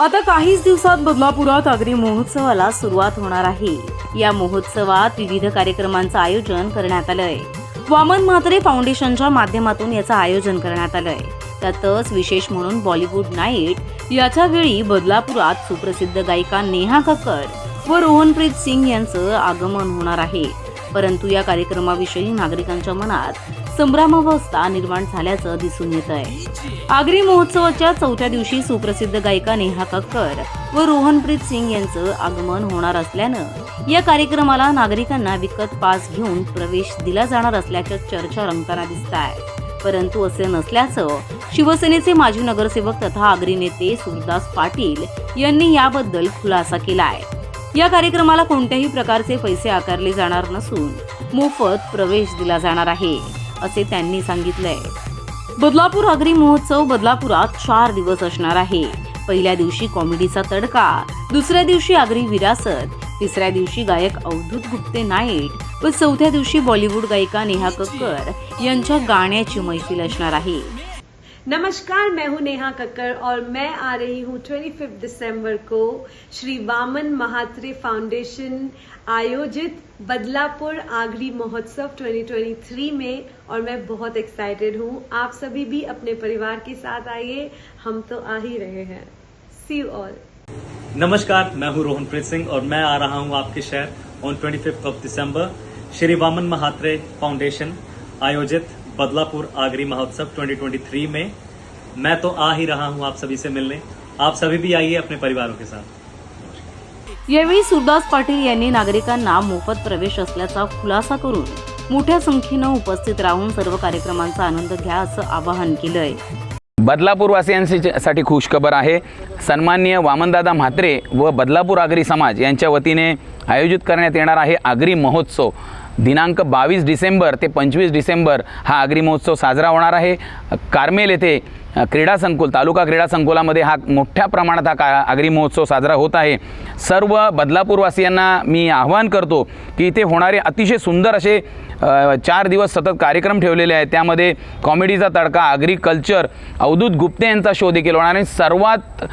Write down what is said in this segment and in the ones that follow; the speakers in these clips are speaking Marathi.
आता काहीच दिवसात बदलापुरात आगरी महोत्सवाला सुरुवात होणार आहे. या महोत्सवात विविध कार्यक्रमांचं आयोजन करण्यात आलंय. वामन म्हात्रे फाउंडेशनच्या माध्यमातून याचं आयोजन करण्यात आलंय. त्यातच विशेष म्हणून बॉलिवूड नाईट याच्या वेळी बदलापुरात सुप्रसिद्ध गायिका नेहा कक्कर व रोहनप्रीत सिंग यांचं आगमन होणार आहे. परंतु या कार्यक्रमाविषयी नागरिकांच्या मनात संभ्रमावस्था निर्माण झाल्याचं दिसून येत आहे आगरी महोत्सवाच्या चौथ्या दिवशी सुप्रसिद्ध गायिका नेहा कक्कर व रोहनप्रीत सिंग यांचं आगमन होणार असल्यानं या कार्यक्रमाला नागरिकांना विकत पास घेऊन प्रवेश दिला जाणार असल्याच्या चर्चा रंगताना दिसत आहे परंतु असे नसल्याचं शिवसेनेचे माजी नगरसेवक तथा आगरी नेते सुरदास पाटील यांनी याबद्दल खुलासा केला आहे या कार्यक्रमाला कोणत्याही प्रकारचे पैसे आकारले जाणार नसून मोफत प्रवेश दिला जाणार आहे. असे त्यांनी सांगितलंय. बदलापूर आगरी महोत्सव बदलापुरात चार दिवस असणार आहे. पहिल्या दिवशी कॉमेडीचा तडका दुसऱ्या दिवशी आगरी विरासत तिसऱ्या दिवशी गायक अवधूत गुप्ते नाईट व चौथ्या दिवशी बॉलिवूड गायिका नेहा कक्कर यांच्या गाण्याची मैफिल असणार आहे. नमस्कार, मैं हूँ नेहा कक्कर और मैं आ रही हूँ 25 दिसंबर को श्री वामन महात्रे फाउंडेशन आयोजित बदलापुर आगरी महोत्सव 2023 में और मैं बहुत एक्साइटेड हूँ। आप सभी भी अपने परिवार के साथ आइए, हम तो आ ही रहे हैं। सी ऑल नमस्कार, मैं हूँ रोहनप्रीत सिंह और मैं आ रहा हूँ आपके शहर ऑन 25th ऑफ़ दिसंबर श्री वामन महात्रे फाउंडेशन आयोजित बदलापुर आगरी महोत्सव 2023 में। मैं तो आ ही रहा हूं आप सभी से मिलने। आप सभी भी आइए अपने परिवारों के साथ। यावेळी सुरदास पाटील यांनी नागरिकांना मोफत प्रवेश असल्याचा खुलासा करून मोठ्या संख्येनं उपस्थित राहून सर्व कार्यक्रमांचा आनंद घ्या असं आवाहन केलंय. बदलापूरवासियांसाठी खुशखबर आहे. सन्माननीय वामनदादा म्हात्रे व बदलापूर आगरी समाज यांच्या वतीने आयोजित करण्यात येणार आहे आगरी महोत्सव. दिनांक बावीस डिसेंबर ते पंचवीस डिसेंबर हा अग्रिमहोत्सव साजरा होणार आहे. कार्मेल येथे क्रीडा संकुल तालुका क्रीडा संकुलामध्ये हा मोठ्या प्रमाणात हा का आगरी महोत्सव साजरा होत आहे. सर्व बदलापूरवासियांना मी आवाहन करतो की इथे होणारे अतिशय सुंदर असे चार दिवस सतत कार्यक्रम ठेवलेले आहेत. त्यामध्ये कॉमेडीचा तडका आगरी कल्चर अवधूत गुप्ते यांचा शो देखील होणार आणि सर्वात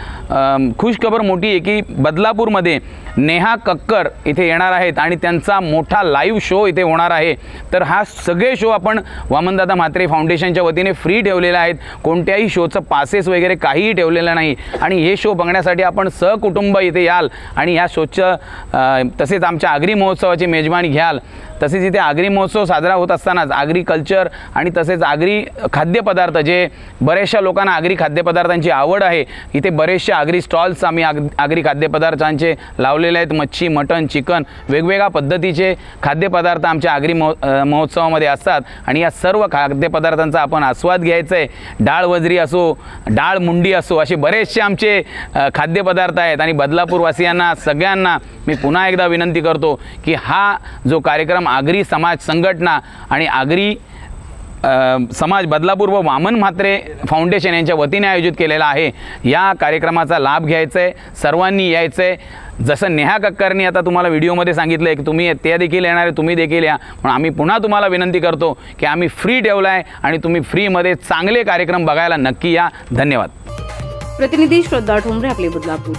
खुशखबर मोठी आहे की बदलापूरमध्ये नेहा कक्कर इथे येणार आहेत आणि त्यांचा मोठा लाईव्ह शो इथे होणार आहे. तर हा सगळे शो आपण वामनदादा म्हात्रे फाउंडेशनच्या वतीने फ्री ठेवलेले आहेत. कोणत्याही शोचं पासेस वगैरे काहीही ठेवलेलं नाही. आणि हे शो बघण्यासाठी आपण सहकुटुंब इथे याल आणि ह्या शोचं तसेच आमच्या आगरी महोत्सवाची मेजवानी घ्याल. तसेच इथे आगरी महोत्सव साजरा होत असतानाच आगरी कल्चर आणि तसेच आगरी खाद्यपदार्थ जे बऱ्याचशा लोकांना आगरी खाद्यपदार्थांची आवड आहे इथे बरेचसे आगरी स्टॉल्स आम्ही आग आगरी खाद्यपदार्थांचे लावलेले आहेत. मच्छी मटण चिकन वेगवेगळ्या पद्धतीचे खाद्यपदार्थ आमच्या आगरी महो महोत्सवामध्ये असतात आणि या सर्व खाद्यपदार्थांचा आपण आस्वाद घ्यायचा आहे डाळ वजरी असो डाळ मुंडी असो असे बरेचसे आमचे खाद्यपदार्थ आहेत. आणि बदलापूरवासियांना सगळ्यांना मी पुन्हा एकदा विनंती करतो की हा जो कार्यक्रम आगरी समाज संघटना आणि आगरी समाज बदलापूर व वामन म्हात्रे फाउंडेशन यांच्या वतीने आयोजित केलेला आहे. या कार्यक्रमाचा लाभ घ्यायचा आहे सर्वांनी यायचं आहे जसं नेहा कक्करनी आता तुम्हाला व्हिडिओमध्ये सांगितलं आहे की तुम्ही त्या देखील येणार आहे तुम्ही देखील या. पण आम्ही पुन्हा तुम्हाला विनंती करतो की आम्ही फ्री ठेवला आहे आणि तुम्ही फ्रीमध्ये चांगले कार्यक्रम बघायला नक्की या. धन्यवाद. प्रतिनिधी श्रद्धा ठोंबरे आपले बदलापूर.